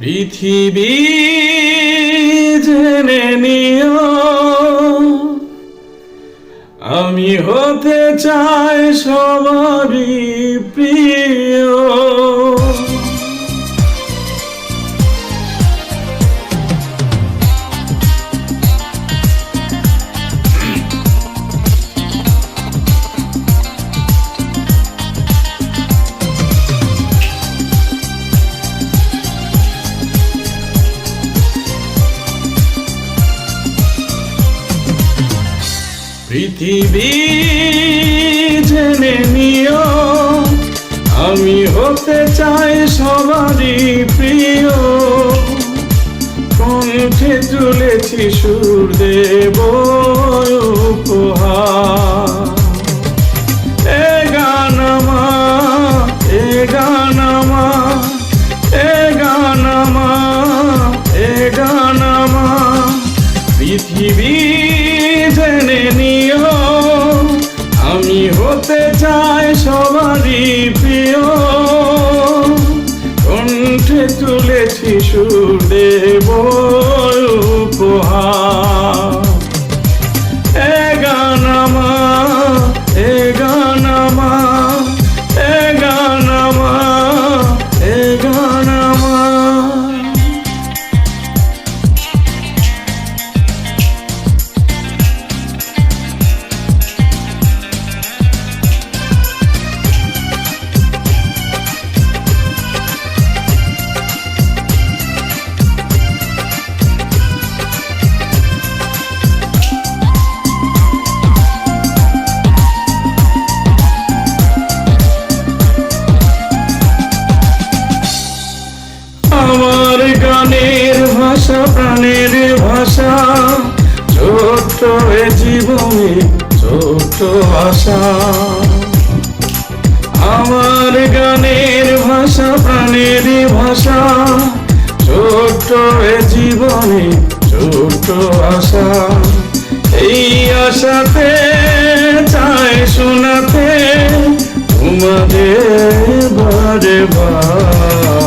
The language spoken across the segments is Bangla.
পৃথিবী জেনে নিও। আমি হতে চাই সবারই প্রিয়। পৃথিবী জেনে নিও আমি হতে চাই সবারই প্রিয়। কণ্ঠে তুলেছি সুর দেব হতে চাই সবারই প্রিয়। কণ্ঠে তুলেছি সুর ভাষা প্রাণের ভাষা, ছোট্ট এ জীবনে ছোট্ট আশা। আমার গানের ভাষা, প্রাণের ভাষা, ছোট্ট এ জীবনে ছোট্ট আশা। এই আশাতে, চাই শোনাতে, তোমাদের বারে বার।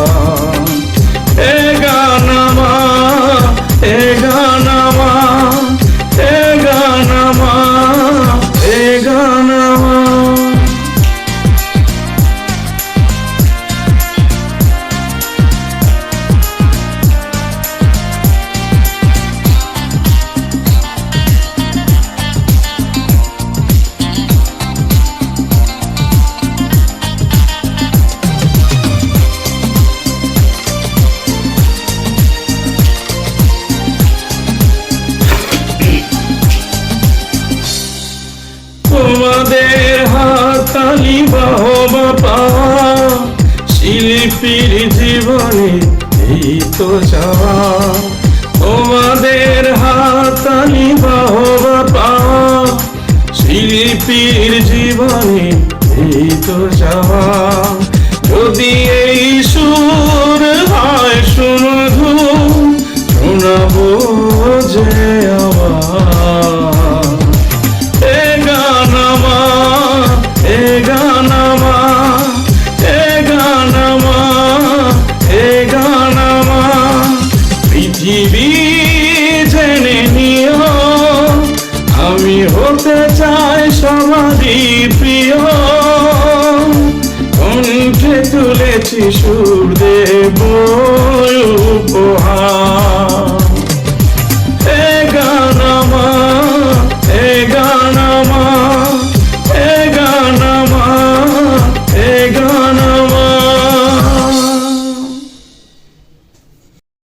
যাওয়া তোমাদের হাতালি বাহবা পাওয়া শিল্পীর জীবনে এই তো যাওয়া। সবারই প্রিয়। কণ্ঠে তুলেছি সুর দেব